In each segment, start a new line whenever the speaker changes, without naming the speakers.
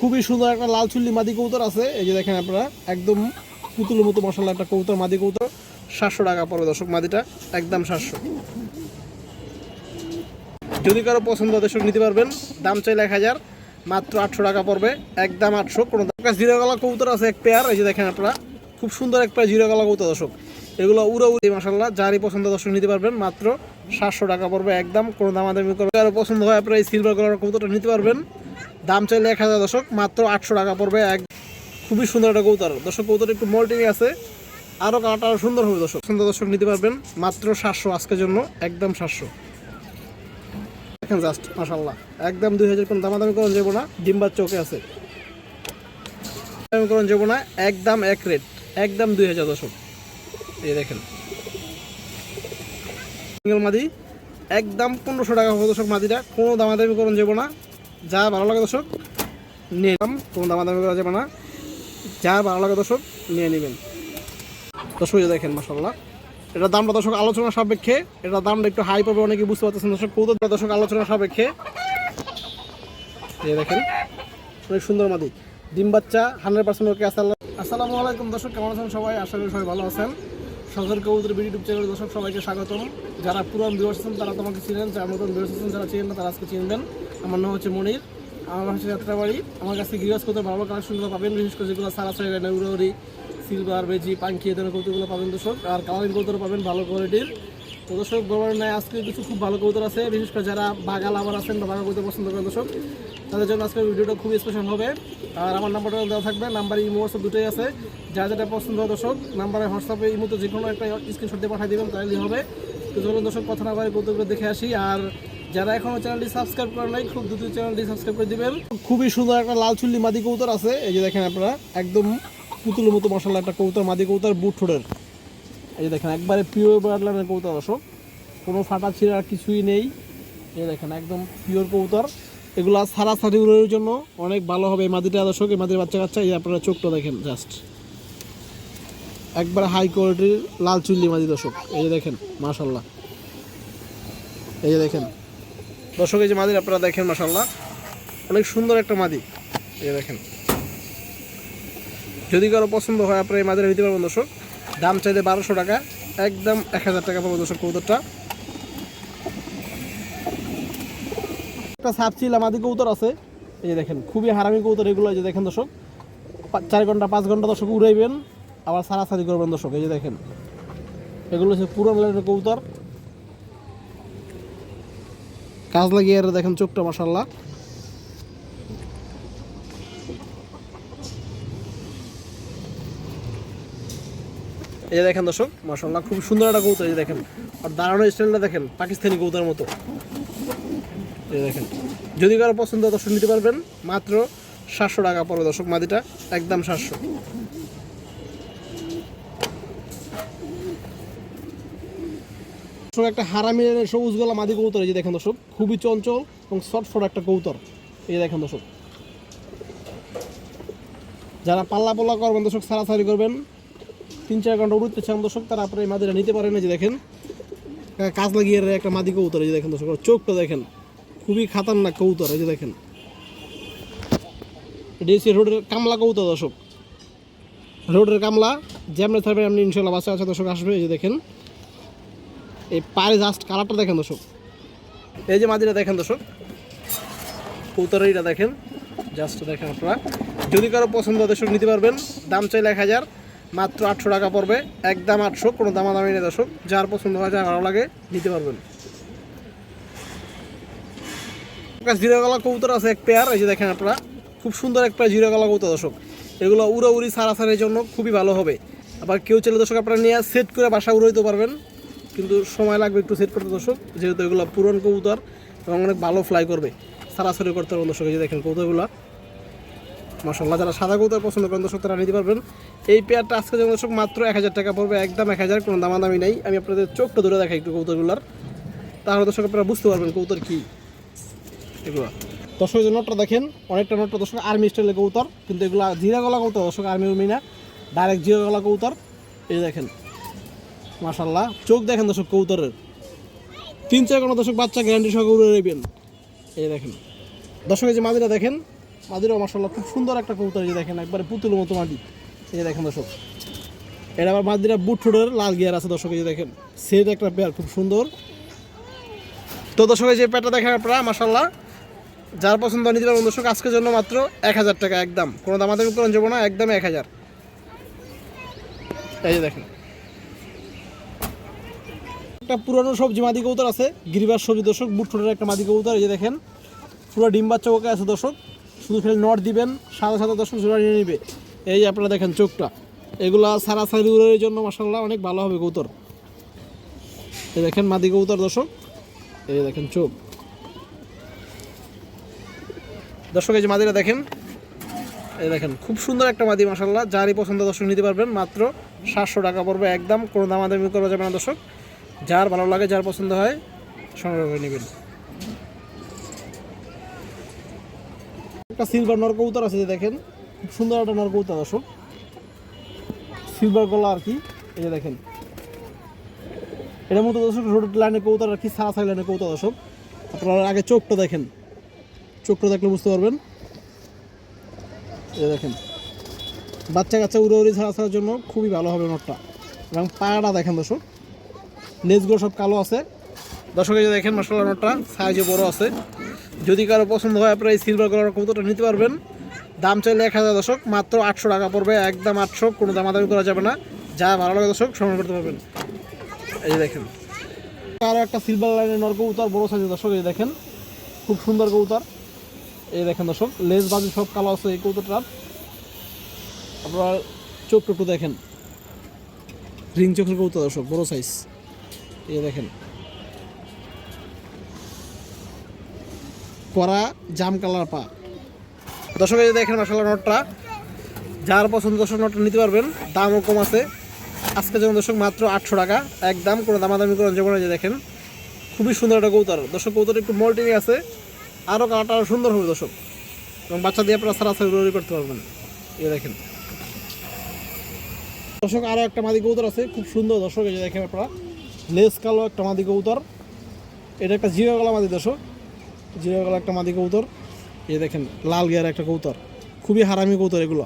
খুবই সুন্দর একটা লাল চুল্লি মাদি কৌতর আছে। এই যে দেখেন আপনারা, একদম পুতুলের মতো মশলা একটা কৌতর মাদি কৌতর সাতশো টাকা পড়বে দর্শক, মাদিটা একদম সাতশো। যদি কারও পছন্দ দর্শক, নিতে পারবেন। দাম চাইলে এক হাজার, মাত্র আটশো টাকা পড়বে। একদম আটশো। কোনো জিরো গলা কৌতর আছে এক পেয়ার এই যে দেখেন আপনারা, খুব সুন্দর এক পেয়ার জিরো গলা কৌতর দর্শক। এগুলো উড়ো উড়ি মাসাল্লাহ যারই পছন্দ দর্শক, নিতে পারবেন। মাত্র সাতশো টাকা পড়বে। একদম কোনো দামাদামি করবে আরও পছন্দ হয় আপনারা এই সিলভার কালার কৌতরটা নিতে পারবেন। দাম চাইলে এক হাজার দর্শক, মাত্র আটশো টাকা পড়বে এক। খুবই সুন্দর একটা কৌতার দর্শক কৌতর একটু মল্টিং আছে। আরও কালারটা আরও সুন্দর হবে দর্শক। সুন্দর দর্শক নিতে পারবেন, মাত্র সাতশো আজকের জন্য, একদম সাতশো। দেখেন জাস্ট মাসাল্লাহ একদম দুই হাজার কোনো দামাদামি করুন যাব না ডিম্বার চোখে আছে। দামাদামি করুন যাব না, একদম এক রেট একদম দুই হাজার দশক এই দেখেন। সিঙ্গেল মাদি, একদম পনেরোশো টাকা হবে দর্শক মাদিটা, কোনো দামাদামি করুন যাব না। যা ভালো লাগে দর্শক, নিয়ে নিলাম। কোনো দামাদামি করা যাবে না। যা ভালো লাগে দর্শক, নিয়ে নেবেন। দর্শক দেখেন মাসাল্লাহ এটা দামটা দর্শক আলোচনা সাপেক্ষে, এটা দামটা একটু হাই পাবে, অনেকে বুঝতে পারতেছেন দর্শক। কৌতুক দর্শক আলোচনা সাপেক্ষে। দেখেন, অনেক সুন্দর মাদি। ডিম বাচ্চা হান্ড্রেড পার্সেন্ট ওকে, আসসালাম আসসালামু আলাইকুম দর্শক, কেমন আছেন সবাই? আশা করি সবাই ভালো আছেন। সরকার কবুতর ইউটিউব চ্যানেল দর্শক সবাইকে স্বাগতম। যারা পুরান ভিউয়ার্স আছেন, তারা তোমাকে চিনেন, যারা নতুন ভিউয়ার্স আছেন, যারা চিনেন না, তারা আজকে চিনবেন আমার নাম হচ্ছে মনির, আমার হচ্ছে যাত্রাবাড়ি। আমার কাছে গৃহস্থ করতে ভালো কালেকশনগুলো পাবেন, বিশেষ করে যেগুলো সারা সাইড নেউরি সিলভার বেজি, পাঙ্কি ধরনের কৌতুকগুলো পাবেন দর্শক। আর কালারিং কৌতুক পাবেন, ভালো কোয়ালিটির তো দর্শক বরাবর নাই আজকে কিছু খুব ভালো কৌতুক আছে, বিশেষ করে যারা বাগাল আবার আছেন বা বাগা কৌতুক পছন্দ করেন দর্শক, তাদের জন্য আজকের ভিডিওটা খুব স্পেশাল হবে। আর আমার নাম্বারটা দেওয়া থাকবে নাম্বার ইমো হোয়াটসঅ্যাপ দুটোই আছে। যা যেটা পছন্দ হয় দর্শক নাম্বারে হোয়াটসঅ্যাপে ইমোতে যে কোনো একটা স্ক্রিনশট দিয়ে পাঠিয়ে দেবেন, তাহলেই হবে। তো চলুন দর্শক, কথা না বলে কৌতুকগুলো দেখে আসি। আর যারা এখনও চ্যানেলটি সাবস্ক্রাইব করেন নাই, খুব দ্রুত চ্যানেলটি সাবস্ক্রাইব করে দিবেন। খুবই সুন্দর একটা লাল চুল্লি মাদি কৌতর আছে, এই যে দেখেন আপনারা, একদম পুতুলের মতো মশলা একটা কৌতর মাদি কৌতর বুট ঠোঁটের। এই দেখেন, একবারে পিওর বার্ডলানের কৌতর দর্শক কোনো ফাটা ছিঁড়া কিছুই নেই। এই দেখেন, একদম পিওর কৌতর এগুলো সারা সারি উড়ের জন্য অনেক ভালো হবে। এই মাদিটা দর্শক এই মাদির বাচ্চা কাচ্চা, এই আপনারা চোখটা দেখেন জাস্ট একবার হাই কোয়ালিটির লাল চুল্লি মাদি দর্শক এই যে দেখেন মাশাল্লাহ এই যে দেখেন। দর্শক, এই যে মাদির আপনারা দেখেন মাশাল্লাহ অনেক সুন্দর একটা মাদি। এই দেখেন। যদি কারও পছন্দ হয়, আপনারা এই মাদিরা নিতে পারবেন দর্শক। দাম চাইলে বারোশো টাকা, একদম এক হাজার টাকা পাবো দর্শক কৌতরটা একটা সাপচিল আমাদের কৌতর আছে। এই যে দেখেন, খুবই হারামি কৌতর এগুলো, এই যে দেখেন দর্শক চার ঘণ্টা, পাঁচ ঘণ্টা দর্শক উড়াইবেন, আবার সারাসারি করবেন দর্শক, এই যে দেখেন। এগুলো হচ্ছে পুরো লাইনের কৌতর কাজ লাগিয়ে দেখেন চোখটা মাসাল্লাহ এই যে দেখেন দর্শক মাসাল্লাহ খুব সুন্দর একটা কৌতর এই যে দেখেন। আর দাঁড়ানোর স্টাইলটা দেখেন, পাকিস্তানি কৌতার মতো। এই দেখেন, যদি কারও পছন্দ দর্শক নিতে পারবেন, মাত্র সাতশো টাকা পড়বে দর্শক মাদিটা, একদম সাতশো। একটা হারামি সবুজ গলা মাদি কৌতর এই যে দেখেন দর্শক, খুবই চঞ্চল এবং শর্ট একটা কৌতর এই যে দেখেন দর্শক। যারা পাল্লা পাল্লা করবেন দর্শক সারাসারি করবেন তিন চার ঘণ্টা উড়তে চান দর্শক তারা আপনার এই মাদিটা নিতে পারেন যে দেখেন। কাজ লাগিয়ে একটা মাদি এই যে দেখেন দর্শক চোখটা দেখেন। খুবই খাতারনাক কৌতর এই যে দেখেন। হচ্ছে রোডের কামলা কৌতর দর্শক। রোডের কামলা, যেমনি থাকবে এমনি ইনশাল্লাহ বাসে আছে দর্শক আসবে, এই যে দেখেন। এই পায়ে জাস্ট কালারটা দেখেন দর্শক। এই যে মাদিটা দেখেন দর্শক। কৌতর এইটা দেখেন। জাস্ট দেখেন আপনারা। যদি কারও পছন্দ দর্শক নিতে পারবেন। দাম চাইলে এক হাজার। মাত্র আটশো টাকা পড়বে। একদম আটশো, কোনো দামাদামি নেই দর্শক। যার পছন্দ হয়, যার ভালো লাগে, নিতে পারবেন। একটা জিরো গলা কবুতর আছে, এক পেয়ার এই যে দেখেন আপনারা। খুব সুন্দর এক পেয়ার জিরো গলা কবুতর দর্শক। এগুলো উড়াউড়ি সারাসারির জন্য খুবই ভালো হবে। আবার কেউ চাইলে দর্শক আপনারা নিয়ে সেট করে বাসা উড়াইতে পারবেন। কিন্তু সময় লাগবে একটু সেট করতে দর্শক। যেহেতু এগুলো পুরন কবুতর এবং অনেক ভালো ফ্লাই করবে। সারাসারি করতে পারবেন দর্শক, এই যে দেখেন কবুতরগুলো। মাসাল্লাহ যারা সাদা কবুতর পছন্দ করেন, দর্শক তারা নিতে পারবেন। এই পেয়ারটা আজকে যেমন দর্শক মাত্র এক হাজার টাকা পড়বে, একদম এক হাজার, কোনো দামাদামি নেই। আমি আপনাদের চোখটা ধরে দেখাই একটু কবুতরগুলার। তাহলে দর্শক আপনারা বুঝতে পারবেন কবুতর কী। এগুলো। দর্শক যে নোটটা দেখেন, অনেকটা নোটটা দর্শক আর্মি স্টাইলের কৌতর কিন্তু এগুলো জিরা গলা কৌতর দর্শক আর্মি উর্মি না ডাইরেক্ট জিরা গলা কৌতর এই দেখেন মাশাল্লাহ চোখ দেখেন দর্শক কৌতরের তিন চার কোনো দর্শক বাচ্চা গ্যারান্টি সহ উড়ে নেবেন। এই দেখেন। দর্শক, এই যে মাদিটা দেখেন মাদিরও মাসাল্লাহ খুব সুন্দর একটা কবুতর যে দেখেন, একবারে পুতুলের মতো মাদি। এই যে দেখেন দর্শক, এটা আবার মাদিরা বুট ঠোঁটের লাল গিয়ার আছে দর্শক, এই যে দেখেন, সেট একটা পেয়ার, খুব সুন্দর। তো দর্শক যে পেয়ারটা দেখেন আপনারা মাসাল্লাহ যার পছন্দ নিতে পারবেন দর্শক, আজকের জন্য মাত্র এক হাজার টাকা একদম। কোনো দামাদামি করে যাব না, একদম এক হাজার। এই যে দেখেন, একটা পুরনো সবজি মাদি কবুতর আছে গিরিবার সবজি দর্শক বুট ঠোঁটের একটা মাদি কবুতর, এই যে দেখেন, পুরো ডিম বাচ্চা ওকে আছে দর্শক। শুধু ফেলে নট দিবেন সাদা সাদা দর্শক জোড়া নিয়ে নিবে। এই আপনারা দেখেন চোখটা, এগুলা সারা সারি উড়ের জন্য মাসাল্লাহ অনেক ভালো হবে কবুতর। এই দেখেন মাদি কবুতর দর্শক, এই দেখেন চোখ। দর্শক, এই যে মাদিরা দেখেন, এই দেখেন খুব সুন্দর একটা মাদি মাসাল্লাহ যারই পছন্দ দর্শক নিতে পারবেন, মাত্র সাতশো টাকা পড়বে একদম, কোনো দামাদামি করা যাবে না দর্শক। যার ভালো লাগে, যার পছন্দ হয়, সংগ্রহ করে নেবেন। একটা সিলভার নর কবুতর আছে যে দেখেন, খুব সুন্দর একটা নর কবুতর দর্শক। সিলভার গলা আর কি, এই যে দেখেন। এটার মতো দর্শক রোড লাইনের কবুতর আর কি সারা সারি লাইনের কবুতর দর্শক। আপনারা আগে চোখটা দেখেন। চোখটা দেখলে বুঝতে পারবেন। এই দেখেন। বাচ্চা কাচ্চা উড়ে উড়ি ছাড়া ছাড়ার জন্য খুবই ভালো হবে নটটা। এবং পায়াটা দেখেন দর্শক। লেজগুলো সব কালো আছে। দর্শক, এই যে দেখেন মশলা নটটা সাইজে বড় আছে। যদি কারও পছন্দ হয়, আপনারা এই সিলভার কালার কবুতরটা নিতে পারবেন। দাম চাইলে এক হাজার দশক, মাত্র আটশো টাকা পড়বে, একদম আটশো, কোনো দামাদামি করা যাবে না। যা ভালো লাগে দর্শক, সংগ্রহ করতে পারবেন। এই দেখেন। আরও একটা সিলভার লাইনের নর কবুতর, বড়ো সাইজের দর্শক, এই দেখেন। খুব সুন্দর কবুতর। এই দেখেন দর্শক, লেজ বাজু সব কালো আছে এই কবুতরটার। আপনারা চোখ একটু দেখেন। রিং চোখের কবুতর দর্শক, বড়ো সাইজ এই দেখেন। করা জাম কালার পা। দর্শক দেখেন মশলা নোটটা। যার পছন্দ দর্শক, নোটটা নিতে পারবেন। দামও কম আছে। আজকে যেমন দর্শক, মাত্র আটশো টাকা। একদম কোনো দামাদামি করেন যেমন যে দেখেন। খুবই সুন্দর একটা কৌতার দর্শক কৌতার একটু মল্টিং আছে। আরও কালারটা আরও সুন্দর হবে দর্শক। এবং বাচ্চা দিয়ে আপনারা সারা সারি করতে পারবেন। এই দেখেন। দর্শক আরও একটা মাদি কৌতর আছে। খুব সুন্দর দর্শক, এই যে দেখেন আপনারা। লেস কালো একটা মাদি কৌতর এটা একটা জিরো গলা মাদি দর্শক। জিরো গলা একটা মাদি কৌতর এই দেখেন লাল গিয়ার একটা কৌতর খুবই হারামি কৌতর এগুলো।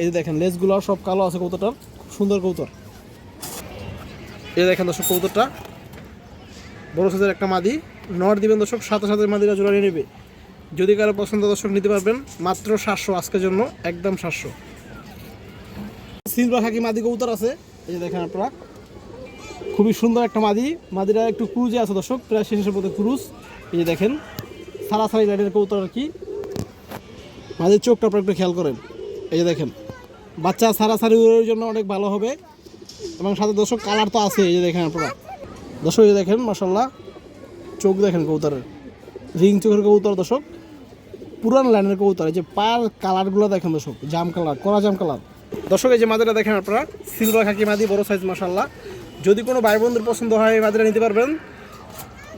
এই যে দেখেন, লেজগুলো সব কালো আছে কৌতরটার খুব সুন্দর কৌতর এই দেখেন দর্শক কৌতরটা বড় সাইজের একটা মাদি। নট দিবেন দর্শক, সাথে সাথে মাদিরা জোড়া নিয়ে নেবে। যদি কারও পছন্দ দর্শক নিতে পারবেন, মাত্র সাতশো আজকের জন্য, একদম সাতশো। সিলভার খাকি মাদি কবুতর আছে। এই যে দেখেন আপনারা। খুবই সুন্দর একটা মাদি। মাদিরা একটু ক্রুজে আছে দর্শক, প্রায় শেষের মধ্যে ক্রুজ। এই যে দেখেন সারা সারি লাইনের কবুতর আর কি। মাদির চোখটা আপনারা একটু খেয়াল করেন। এই যে দেখেন, বাচ্চা সারা সারি উড়ের জন্য অনেক ভালো হবে। এবং সাথে দর্শক, কালার তো আছে এই যে দেখেন আপনারা। দর্শক, এই দেখেন মাসাল্লাহ চোখ দেখেন কবুতরের। রিং চোখের কবুতর, দর্শক। পুরান লাইনের কবুতর, এই যে পায়ের কালারগুলো দেখেন দর্শক, জাম কালার, কড়া জাম কালার। দর্শক, এই যে মাদিরা দেখেন আপনারা, সিলভার খাকি মাদি, বড় সাইজ মাসাল্লাহ যদি কোনো ভাই বন্ধুর পছন্দ হয়, এই মাদিরা নিতে পারবেন।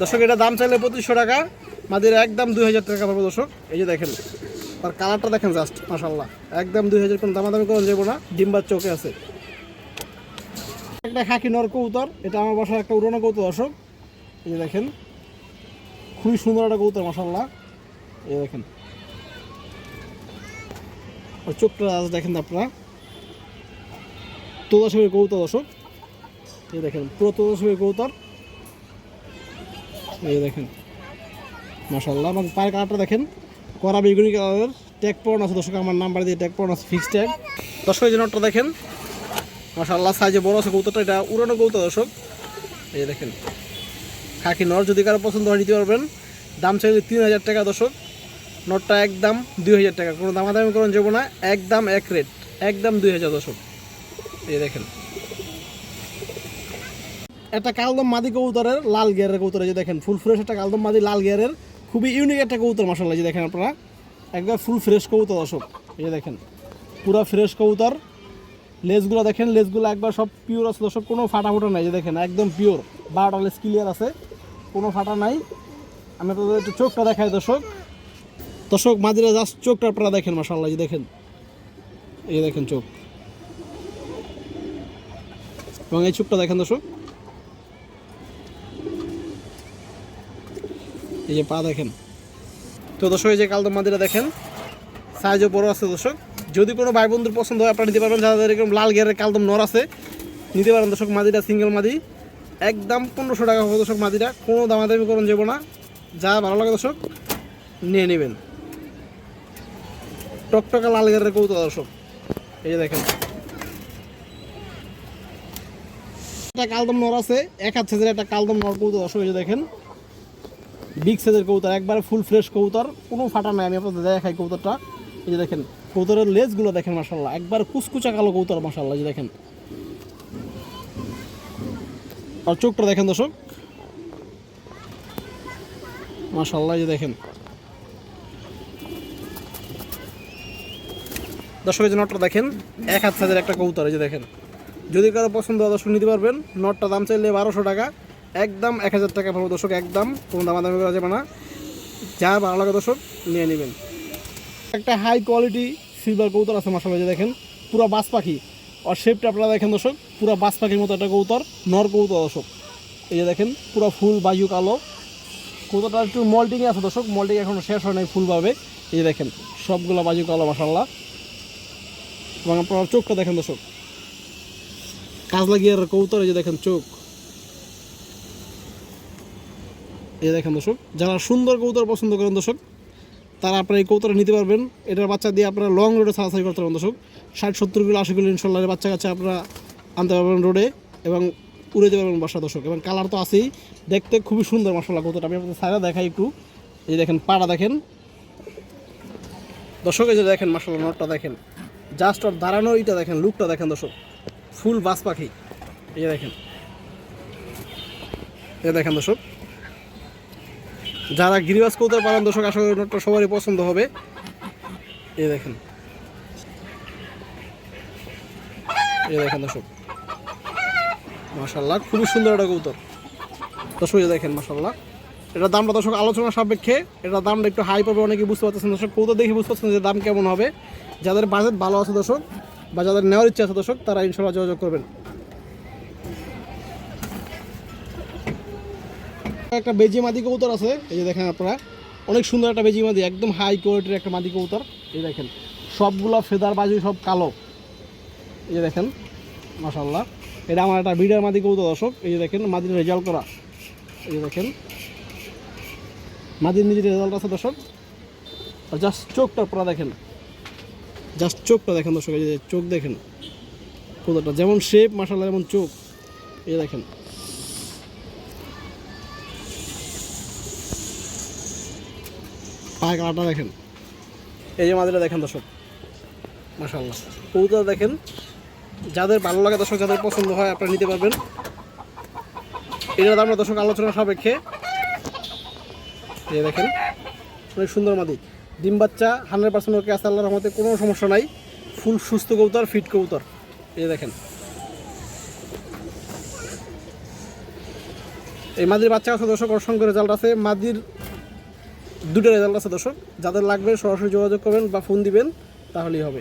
দর্শক, এটা দাম চাইলে পঁচিশশো টাকা। মাদিরা একদম দুই হাজার টাকা পাবে দর্শক। এই যে দেখেন, তার কালারটা দেখেন জাস্ট মাসাল্লাহ একদম দুই হাজার কোনো দামাদামি করা যাব না ডিম্বার চোখে আছে। একটা খাকি নর কবুতর, এটা আমার বাসার একটা উড়ানো কবুতর দর্শক। এই যে দেখেন, খুবই সুন্দর একটা কবুতর মাসাল্লাহ এই দেখেন। আর চোখটা আজ দেখেন আপনারা। তোদা ছবির কবুতর দর্শক। এই দেখেন, পুরো তোদা ছবির কবুতর। এই দেখেন। মাসাল্লাহ আমার পায়ের কালারটা দেখেন, করা বেগুনি কালারের। ট্যাগ পড়ানো আছে, দর্শক, আমার নাম্বার দিয়ে ট্যাগ পড়ানো আছে ফিক্স ট্যাগ দর্শক, এই যে নোটটা দেখেন মাসাল্লাহ সাইজে বড় আছে কৌতরটা এটা উড়ানো কৌতর দর্শক। এই দেখেন, খাকি নর যদি কারও পছন্দ হয়, নিতে পারবেন। দাম চাইলে তিন হাজার টাকা, দর্শক। নটটা একদম দুই হাজার টাকা, কোনো দামাদামি করেন যাব না, একদম এক রেট একদম দুই হাজার, দর্শক। এই দেখেন। একটা কালদম মাদি কবুতরের লাল গিয়ারের কবুতর যে দেখেন ফুল ফ্রেশ একটা কালদম মাদি লাল গিয়ারের খুবই ইউনিক একটা কবুতর মাসাল্লাহ যে দেখেন আপনারা। একবার ফুল ফ্রেশ কবুতর, দর্শক, এই যে দেখেন, পুরো ফ্রেশ কবুতর। লেজগুলো দেখেন, লেজগুলো একবার সব পিওর আছে, দর্শক, কোনো ফাটা ফুটা নাই যে দেখেন, একদম পিওর বারোটা লেজ ক্লিয়ার আছে, কোনো ফাটা নাই। আমি আপনাদের একটু চোখটা দেখাই, দর্শক। দর্শক, মাদিরা জাস্ট চোখটা আপনারা দেখেন মাসাল্লাহ যে দেখেন, এই দেখেন চোখ। এবং এই চোখটা দেখেন, দর্শক। এই যে পা দেখেন। তো দর্শক, এই যে কালদম মাদিরা দেখেন, সাইজও বড় আছে দর্শক। যদি কোনো ভাই বন্ধুর পছন্দ হয়, আপনারা নিতে পারবেন। যাদের এরকম লাল গিয়ারের কালদম নর আছে, নিতে পারেন দর্শক মাদিটা সিঙ্গেল মাদি। একদম পনেরোশো টাকা হবে দর্শক মাদিটা কোনো দামাদামি করুন, যাব না। যা ভালো লাগে দর্শক, নিয়ে নেবেন। টকটকা লাল গিয়ারের কৌতুক দর্শক। এই যে দেখেন। একটা কালদম নর আছে, এক হাত সাইজের একটা কালদম নর কৌতুক দর্শক, এই যে দেখেন। বিগ সাইজের কৌতার একবারে ফুল ফ্রেশ কৌতার কোনো ফাটা নাই, আমি আপনাদের দেখাই কৌতারটা এই যে দেখেন কৌতারের লেজগুলো দেখেন মাসাল্লাহ একবার কুচকুচা কালো কৌতার মাসাল্লাহ যে দেখেন। আর চোখটা দেখেন দর্শক। মাসাল্লাহ যে দেখেন। দর্শক, এই যে নটটা দেখেন, এক হাত সাইজের একটা কৌতার এই যে দেখেন। যদি কারও পছন্দ হয়, দর্শক, নিতে পারবেন। নটটা দাম চাইলে বারোশো টাকা। একদম এক হাজার টাকা পাবো দর্শক, একদম কোনো দামাদামি করা যাবে না। যা ভালো লাগে দর্শক, নিয়ে নেবেন। একটা হাই কোয়ালিটি সিলভার কৌতর আছে মাসাল্লাহ যে দেখেন, পুরো বাস পাখি। আর শেপটা আপনারা দেখেন দর্শক, পুরো বাস পাখির মতো একটা কৌতর নর কৌতর দর্শক। এই যে দেখেন, পুরো ফুল বায়ু কালো। কৌতরটা একটু মল্টিংয়ে আছে দর্শক মল্টিং এখনও শেষ হয় নাই ফুলভাবে। এই দেখেন, সবগুলো বাজু কালো মাসাল্লাহ এবং আপনার চোখটা দেখেন দর্শক। কাজলা গিয়ার কৌতর এই যে দেখেন চোখ। এই দেখেন দর্শক, যারা সুন্দর কৌতর পছন্দ করেন দর্শক, তারা আপনারা এই কৌতর নিতে পারবেন। এটার বাচ্চা দিয়ে আপনারা লং রোডে ছাড়াছাড়ি করতে পারবেন দর্শক। ষাট, সত্তর কিলো, আশি কিলো ইনশাল্লাহ বাচ্চা কাছে আপনারা আনতে পারবেন রোডে এবং উড়ে যেতে পারবেন বাসা দর্শক। এবং কালার তো আছেই, দেখতে খুবই সুন্দর মশলা কৌতরটা আমি আপনাদের সাইডে দেখাই একটু। এই দেখেন, পাড়া দেখেন। দর্শক, এই যে দেখেন মাসাল্লাহ নটটা দেখেন। জাস্ট ওর দাঁড়ানো এইটা দেখেন লুকটা দেখেন দর্শক। ফুল বাস পাখি। এই দেখেন। এই দেখেন দর্শক। যারা গিরিবাস কৌতর পালন দর্শক করি নোটটা সবারই পছন্দ হবে। এই দেখেন। এই দেখেন দর্শক। মাশাল্লাহ খুবই সুন্দর একটা কৌতর দর্শক দেখেন মাশাল্লাহ এটার দামটা দর্শক আলোচনা সাপেক্ষে, এটার দামটা একটু হাই পাবে অনেকে বুঝতে পারতেছেন দর্শক। কৌতর দেখে বুঝতে পারছেন যে দাম কেমন হবে। যাদের বাজেট ভালো আছে দর্শক, বা যাদের নেওয়ার ইচ্ছা আছে দর্শক, তারা ইনশাল্লাহ যোগাযোগ করবেন। একটা বেজি মাদি কবুতর আছে, এই যে দেখেন আপনারা। অনেক সুন্দর একটা বেজি মাদি, একদম হাই কোয়ালিটির একটা মাদি কবুতর। এই দেখেন, সবগুলো ফেদার বাজু সব কালো। এই যে দেখেন মাশাল্লাহ এটা আমার একটা বিডার মাদি কবুতর, দর্শক। এই যে দেখেন, মাদির রেজাল্ট করা। এই যে দেখেন, মাদির নিজের রেজাল্ট আছে, দর্শক। আর জাস্ট চোখটা আপনারা দেখেন। জাস্ট চোখটা দেখেন, দর্শক। এই যে চোখ দেখেন। কবুতরটা যেমন শেপ মাশাল্লাহ যেমন চোখ। এই দেখেন। পায়ে কালারটা দেখেন। এই যে মাদিরা দেখেন দর্শক। মাশাল্লাহ কৌতা দেখেন যাদের ভালো লাগে দর্শক যাদের পছন্দ হয় আপনারা নিতে পারবেন। এটার দাম দর্শক আলোচনা সাপেক্ষে। এই দেখেন অনেক সুন্দর মাদি। ডিম বাচ্চা হান্ড্রেড পার্সেন্ট ওকে আছে আল্লাহর রহমতে কোনো সমস্যা নাই। ফুল সুস্থ কৌতর ফিট কৌতর এই দেখেন। এই মাদির বাচ্চা আছে দর্শক অসংখ্য রেজাল্ট আছে। মাদির দুটো রেজাল্ট আছে দর্শক। যাদের লাগবে সরাসরি যোগাযোগ করবেন বা ফোন দিবেন তাহলেই হবে।